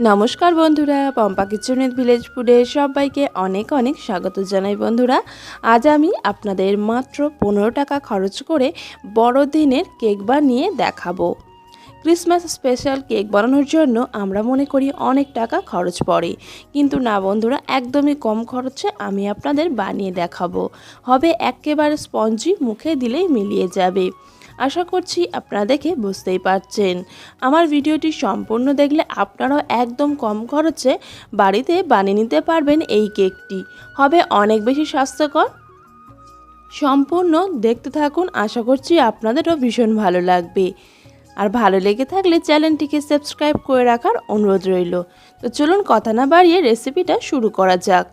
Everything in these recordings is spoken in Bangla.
নমস্কার বন্ধুরা, পম্পা কিচেনের ভিলেজ ফুডে সবাইকে অনেক অনেক স্বাগত জানাই বন্ধুরা। আজ আমি আপনাদের মাত্র পনেরো টাকা খরচ করে বড়দিনের কেক বানিয়ে দেখাবো। ক্রিসমাস স্পেশাল কেক বানানোর জন্য আমরা মনে করি অনেক টাকা খরচ পড়ে। কিন্তু না বন্ধুরা, একদমই কম খরচে আমি আপনাদের বানিয়ে দেখাবো। হবে একেবারে স্পঞ্জি মুখে দিলেই মিলিয়ে যাবে। আশা করছি আপনারা দেখে বুঝতেই পারছেন। আমার ভিডিওটি সম্পূর্ণ দেখলে আপনারাও একদম কম খরচে বাড়িতে বানিয়ে নিতে পারবেন এই কেকটি। হবে অনেক বেশি স্বাস্থ্যকর। সম্পূর্ণ দেখতে থাকুন, আশা করছি আপনাদেরও ভীষণ ভালো লাগবে। আর ভালো লেগে থাকলে চ্যানেলটিকে সাবস্ক্রাইব করে রাখার অনুরোধ রইল। তো চলুন কথা না বাড়িয়ে রেসিপিটা শুরু করা যাক।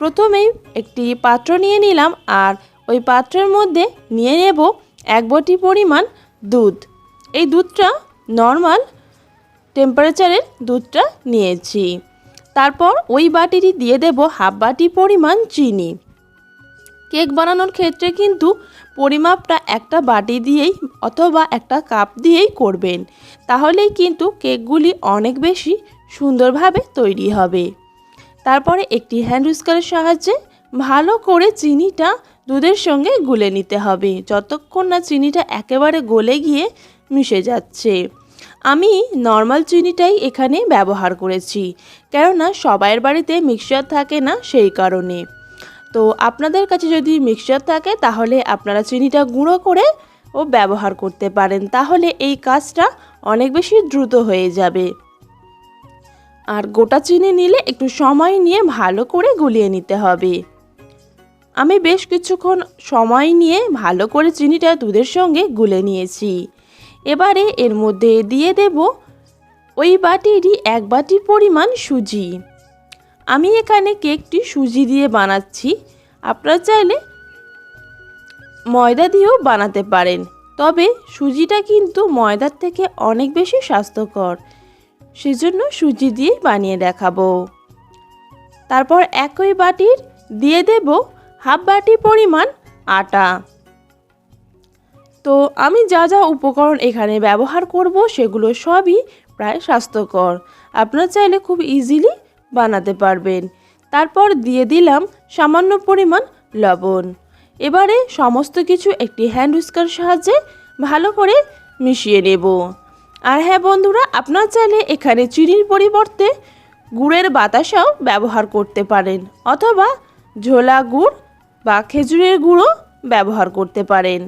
প্রথমেই একটি পাত্র নিয়ে নিলাম আর ওই পাত্রের মধ্যে নিয়ে নেব এক বটি পরিমাণ দুধ। এই দুধটা নর্মাল টেম্পারেচারের দুধটা নিয়েছি। তারপর ওই বাটিটি দিয়ে দেব হাফ বাটি পরিমাণ চিনি। কেক বানানোর ক্ষেত্রে কিন্তু পরিমাপটা একটা বাটি দিয়েই অথবা একটা কাপ দিয়েই করবেন। তাহলেই কিন্তু কেকগুলি অনেক বেশি সুন্দরভাবে তৈরি হবে। তারপরে একটি হ্যান্ড উস্কারের সাহায্যে ভালো করে চিনিটা দুধের সঙ্গে গুলে নিতে হবে। যতক্ষণ না চিনিটা একেবারে গলে গিয়ে মিশে যাচ্ছে। আমি নর্মাল চিনিটাই এখানে ব্যবহার করেছি, কেননা সবাইয়ের বাড়িতে মিক্সচার থাকে না সেই কারণে। তো আপনাদের কাছে যদি মিক্সচার থাকে, তাহলে আপনারা চিনিটা গুঁড়ো করে ও ব্যবহার করতে পারেন। তাহলে এই কাজটা অনেক বেশি দ্রুত হয়ে যাবে। আর গোটা চিনি নিলে একটু সময় নিয়ে ভালো করে গুলিয়ে নিতে হবে। আমি বেশ কিছুক্ষণ সময় নিয়ে ভালো করে চিনিটা দুধের সঙ্গে গুলে নিয়েছি। এবারে এর মধ্যে দিয়ে দেব ওই বাটিরই এক বাটি পরিমাণ সুজি। আমি এখানে কেকটি সুজি দিয়ে বানাচ্ছি। আপনারা চাইলে ময়দা দিয়েও বানাতে পারেন। তবে সুজিটা কিন্তু ময়দার থেকে অনেক বেশি স্বাস্থ্যকর। সেজন্য সুজি দিয়েই বানিয়ে দেখাবো। তারপর একই বাটির দিয়ে দেব হাফ বাটি পরিমাণ আটা। তো আমি যা যা উপকরণ এখানে ব্যবহার করব সেগুলো সবই প্রায় স্বাস্থ্যকর। আপনারা চাইলে খুব ইজিলি বানাতে পারবেন। তারপর দিয়ে দিলাম সামান্য পরিমাণ লবণ। এবারে সমস্ত কিছু একটি হ্যান্ড উস্কার সাহায্যে ভালো করে মিশিয়ে নেব। আর হ্যাঁ বন্ধুরা, আপনারা চাইলে এখানে চিনির পরিবর্তে গুড়ের বাতাসাও ব্যবহার করতে পারেন অথবা ঝোলা গুড় বা খেজুরের গুঁড়ো ব্যবহার করতে পারেন।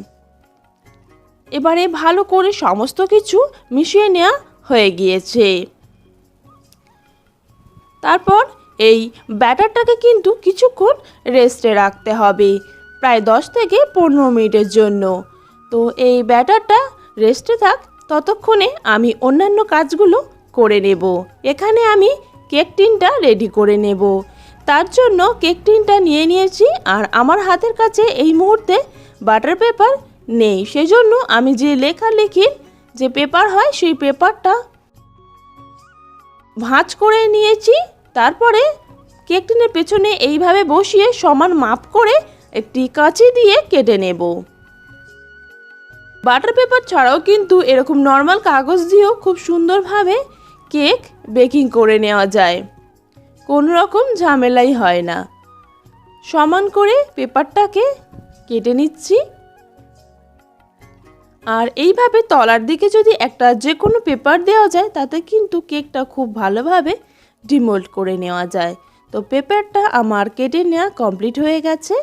এবারে ভালো করে সমস্ত কিছু মিশিয়ে নেওয়া হয়ে গিয়েছে। তারপর এই ব্যাটারটাকে কিন্তু কিছুক্ষণ রেস্টে রাখতে হবে, প্রায় দশ থেকে পনেরো মিনিটের জন্য। তো এই ব্যাটারটা রেস্টে থাক, ততক্ষণে আমি অন্যান্য কাজগুলো করে নেব। এখানে আমি কেক টিনটা রেডি করে নেব। তার জন্য কেক টিনটা নিয়ে নিয়েছি আর আমার হাতের কাছে এই মুহূর্তে বাটার পেপার নেই। সেজন্য আমি যে লেখালেখির যে পেপার হয় সেই পেপারটা ভাঁজ করে নিয়েছি। তারপরে কেক টিনের পেছনে এইভাবে বসিয়ে সমান মাপ করে একটি কাঁচি দিয়ে কেটে নেব। বাটার পেপার ছাড়াও কিন্তু এরকম নর্মাল কাগজ দিয়েও খুব সুন্দরভাবে কেক বেকিং করে নেওয়া যায়। কোনো রকম ঝামেলাই হয় না। সমান করে পেপারটাকে কেটে নিচ্ছি। আর এইভাবে তলার দিকে যদি একটা যে কোনো পেপার দেওয়া যায়, তাতে কিন্তু কেকটা খুব ভালোভাবে ডিমোল্ড করে নেওয়া যায়। তো পেপারটা আমার কেটে নেওয়া কমপ্লিট হয়ে গেছে।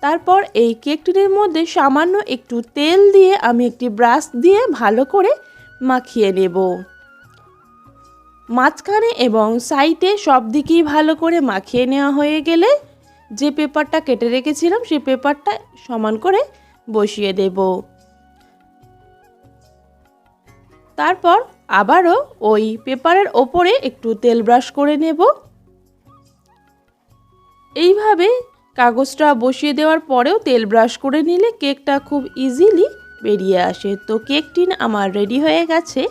তারপর এই কেকটির মধ্যে সামান্য একটু তেল দিয়ে আমি একটি ব্রাশ দিয়ে ভালো করে মাখিয়ে নেব। মাঝখানে এবং সাইডে সব দিকেই ভালো করে মাখিয়ে নেওয়া হয়ে গেলে যে পেপারটা কেটে রেখেছিলাম, সেই পেপারটা সমান করে বসিয়ে দেব। তারপর আবারও ওই পেপারের ওপরে একটু তেল ব্রাশ করে নেব। এইভাবে কাগজটা বসিয়ে দেওয়ার পরেও তেল ব্রাশ করে নিলে কেকটা খুব ইজিলি বেরিয়ে আসে। তো কেক টিন আমার রেডি হয়ে গেছে।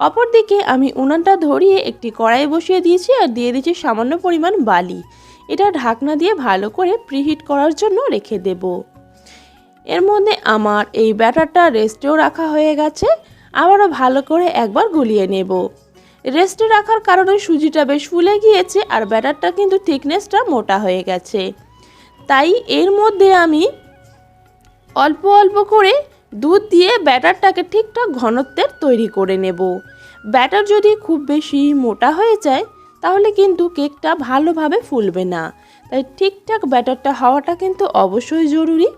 অপরদিকে আমি উনানটা ধরিয়ে একটি কড়াই বসিয়ে দিয়েছি আর দিয়ে দিয়েছি সামান্য পরিমাণ বালি। এটা ঢাকনা দিয়ে ভালো করে প্রিহিট করার জন্য রেখে দেব। এর মধ্যে আমার এই ব্যাটারটা রেস্টেও রাখা হয়ে গেছে। আবারও ভালো করে একবার গুলিয়ে নেব। রেস্টে রাখার কারণে সুজিটা বেশ ফুলে গিয়েছে আর ব্যাটারটা কিন্তু থিকনেসটা মোটা হয়ে গেছে। তাই এর মধ্যে আমি অল্প অল্প করে দুধ দিয়ে ব্যাটারটাকে ঠিকঠাক ঘনত্বের তৈরি করে নেব। ব্যাটার যদি খুব বেশি মোটা হয়ে যায়, তাহলে কিন্তু কেকটা ভালোভাবে ফুলবে না। তাই ঠিকঠাক ব্যাটারটা হওয়াটা কিন্তু অবশ্যই জরুরি।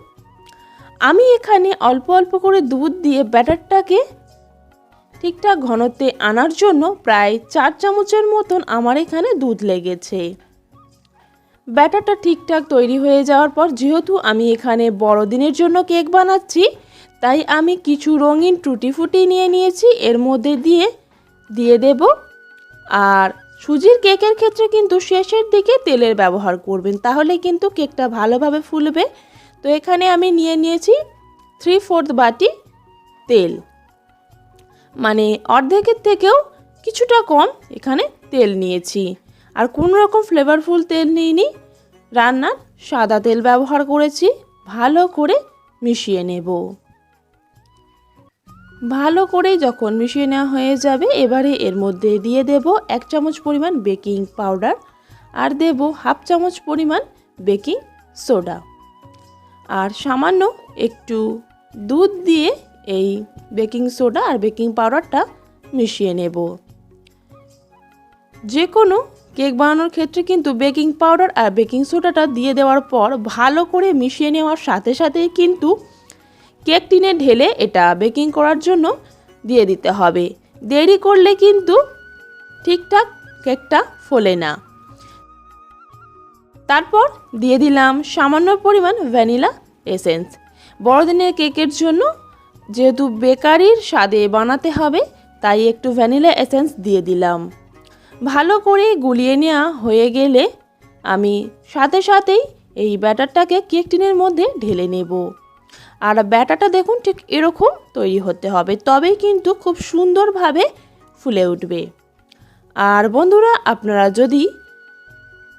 আমি এখানে অল্প অল্প করে দুধ দিয়ে ব্যাটারটাকে ঠিকঠাক ঘনত্বে আনার জন্য প্রায় চার চামচের মতন আমার এখানে দুধ লেগেছে। ব্যাটারটা ঠিকঠাক তৈরি হয়ে যাওয়ার পর, যেহেতু আমি এখানে বড়দিনের জন্য কেক বানাচ্ছি তাই আমি কিছু রঙিন টুটি ফুটি নিয়ে নিয়েছি, এর মধ্যে দিয়ে দিয়ে দেব। আর সুজির কেকের ক্ষেত্রে কিন্তু শেষের দিকে তেলের ব্যবহার করবেন, তাহলে কিন্তু কেকটা ভালোভাবে ফুলবে। তো এখানে আমি নিয়ে নিয়েছি থ্রি ফোর্থ বাটি তেল। মানে অর্ধেকের থেকেও কিছুটা কম এখানে তেল নিয়েছি। আর কোনো রকম ফ্লেভারফুল তেল নিইনি, রান্নার সাদা তেল ব্যবহার করেছি, ভালো করে মিশিয়ে নেব। ভালো করে যখন মিশিয়ে নেওয়া হয়ে যাবে, এবারে এর মধ্যে দিয়ে দেব এক চামচ পরিমাণ বেকিং পাউডার আর দেব হাফ চামচ পরিমাণ বেকিং সোডা। আর সামান্য একটু দুধ দিয়ে এই বেকিং সোডা আর বেকিং পাউডারটা মিশিয়ে নেব। যে কোনো কেক বানানোর ক্ষেত্রে কিন্তু বেকিং পাউডার আর বেকিং সোডাটা দিয়ে দেওয়ার পর ভালো করে মিশিয়ে নেওয়ার সাথে সাথেই কিন্তু কেক টিনে ঢেলে এটা বেকিং করার জন্য দিয়ে দিতে হবে। দেরি করলে কিন্তু ঠিকঠাক কেকটা ফোলে না। তারপর দিয়ে দিলাম সামান্য পরিমাণ ভ্যানিলা এসেন্স। বড়দিনের কেকের জন্য যেহেতু বেকারির স্বাদে বানাতে হবে, তাই একটু ভ্যানিলা এসেন্স দিয়ে দিলাম। ভালো করে গুলিয়ে নেওয়া হয়ে গেলে আমি সাথে সাথেই এই ব্যাটারটাকে কেক টিনের মধ্যে ঢেলে নেব। আর ব্যাটারটা দেখুন ঠিক এরকম তৈরি হতে হবে, তবেই কিন্তু খুব সুন্দরভাবে ফুলে উঠবে। আর বন্ধুরা, আপনারা যদি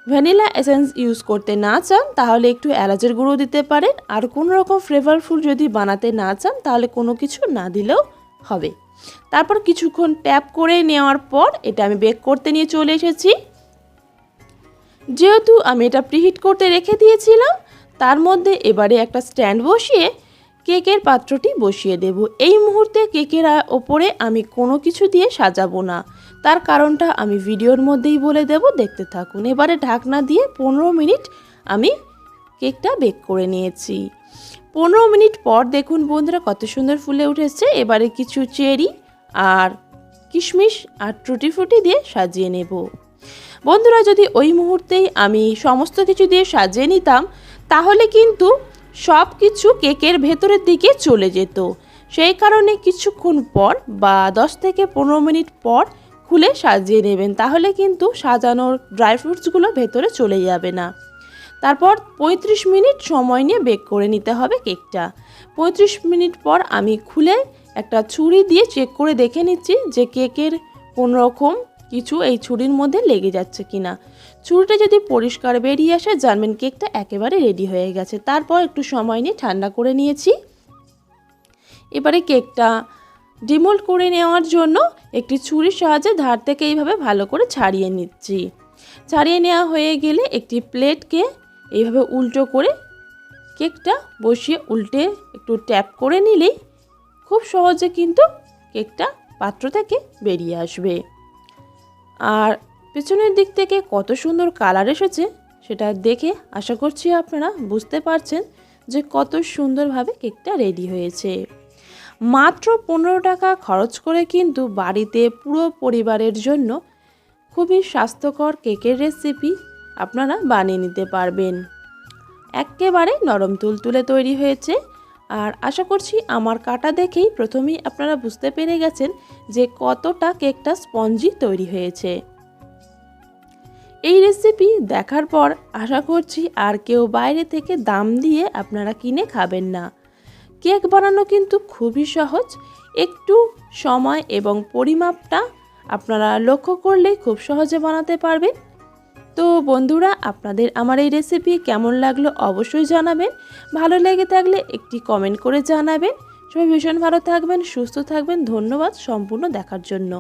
ভ্যানিলা এসেন্স ইউজ করতে না চান, তাহলে একটু এলাচের গুঁড়ো দিতে পারেন। আর কোনো রকম ফ্লেভারফুল যদি বানাতে না চান, তাহলে কোনো কিছু না দিলেও হবে। তারপর কিছুক্ষণ ট্যাপ করে নেওয়ার পর এটা আমি বেক করতে নিয়ে চলে এসেছি। যেহেতু আমি এটা প্রিহিট করতে রেখে দিয়েছিলাম, তার মধ্যে এবারে একটা স্ট্যান্ড বসিয়ে কেকের পাত্রটি বসিয়ে দেব। এই মুহূর্তে কেকের ওপরে আমি কোনো কিছু দিয়ে সাজাবো না। তার কারণটা আমি ভিডিওর মধ্যেই বলে দেব, দেখতে থাকুন। এবারে ঢাকনা দিয়ে পনেরো মিনিট আমি কেকটা বেক করে নিয়েছি। পনেরো মিনিট পর দেখুন বন্ধুরা কত সুন্দর ফুলে উঠেছে। এবারে কিছু চেরি আর কিশমিশ আর টুটি ফুটি দিয়ে সাজিয়ে নেব। বন্ধুরা যদি ওই মুহূর্তেই আমি সমস্ত কিছু দিয়ে সাজিয়ে নিতাম, তাহলে কিন্তু সব কিছু কেকের ভেতরের দিকে চলে যেত। সেই কারণে কিছুক্ষণ পর বা দশ থেকে পনেরো মিনিট পর খুলে সাজিয়ে নেবেন, তাহলে কিন্তু সাজানোর ড্রাই ফ্রুটসগুলো ভেতরে চলে যাবে না। তারপর পঁয়ত্রিশ মিনিট সময় নিয়ে বেক করে নিতে হবে কেকটা। পঁয়ত্রিশ মিনিট পর আমি খুলে একটা ছুরি দিয়ে চেক করে দেখে নিচ্ছি যে কেকের কোনো রকম কিছু এই ছুরির মধ্যে লেগে যাচ্ছে কিনা। ছুরিটা যদি পরিষ্কার বেরিয়ে আসে, জানবেন কেকটা একেবারে রেডি হয়ে গেছে। তারপর একটু সময় নিয়ে ঠান্ডা করে নিয়েছি। এবারে কেকটা ডিমোল্ড করে নেওয়ার জন্য একটি ছুরির সাহায্যে ধার থেকে এইভাবে ভালো করে ছাড়িয়ে নিচ্ছি। ছাড়িয়ে নেওয়া হয়ে গেলে একটি প্লেটকে এইভাবে উল্টো করে কেকটা বসিয়ে উল্টে একটু ট্যাপ করে নিলেই খুব সহজে কিন্তু কেকটা পাত্র থেকে বেরিয়ে আসবে। আর পেছনের দিক থেকে কত সুন্দর কালার এসেছে সেটা দেখে আশা করছি আপনারা বুঝতে পারছেন যে কত সুন্দরভাবে কেকটা রেডি হয়েছে। মাত্র পনেরো টাকা খরচ করে কিন্তু বাড়িতে পুরো পরিবারের জন্য খুবই স্বাস্থ্যকর কেকের রেসিপি আপনারা বানিয়ে নিতে পারবেন। একেবারে নরম তুলতুলে তৈরি হয়েছে। আর আশা করছি আমার কাটা দেখেই প্রথমেই আপনারা বুঝতে পেরে গেছেন যে কতটা কেকটা স্পঞ্জি তৈরি হয়েছে। এই রেসিপি দেখার পর আশা করছি আর কেউ বাইরে থেকে দাম দিয়ে আপনারা কিনে খাবেন না। কেক বানানো কিন্তু খুবই সহজ। একটু সময় এবং পরিমাপটা আপনারা লক্ষ্য করলেই খুব সহজে বানাতে পারবেন। তো বন্ধুরা, আপনাদের আমার এই রেসিপি কেমন লাগল অবশ্যই জানাবেন। ভালো লেগে থাকলে একটি কমেন্ট করে জানাবেন। সবাই ভীষণ ভালো থাকবেন, সুস্থ থাকবেন। ধন্যবাদ সম্পূর্ণ দেখার জন্য।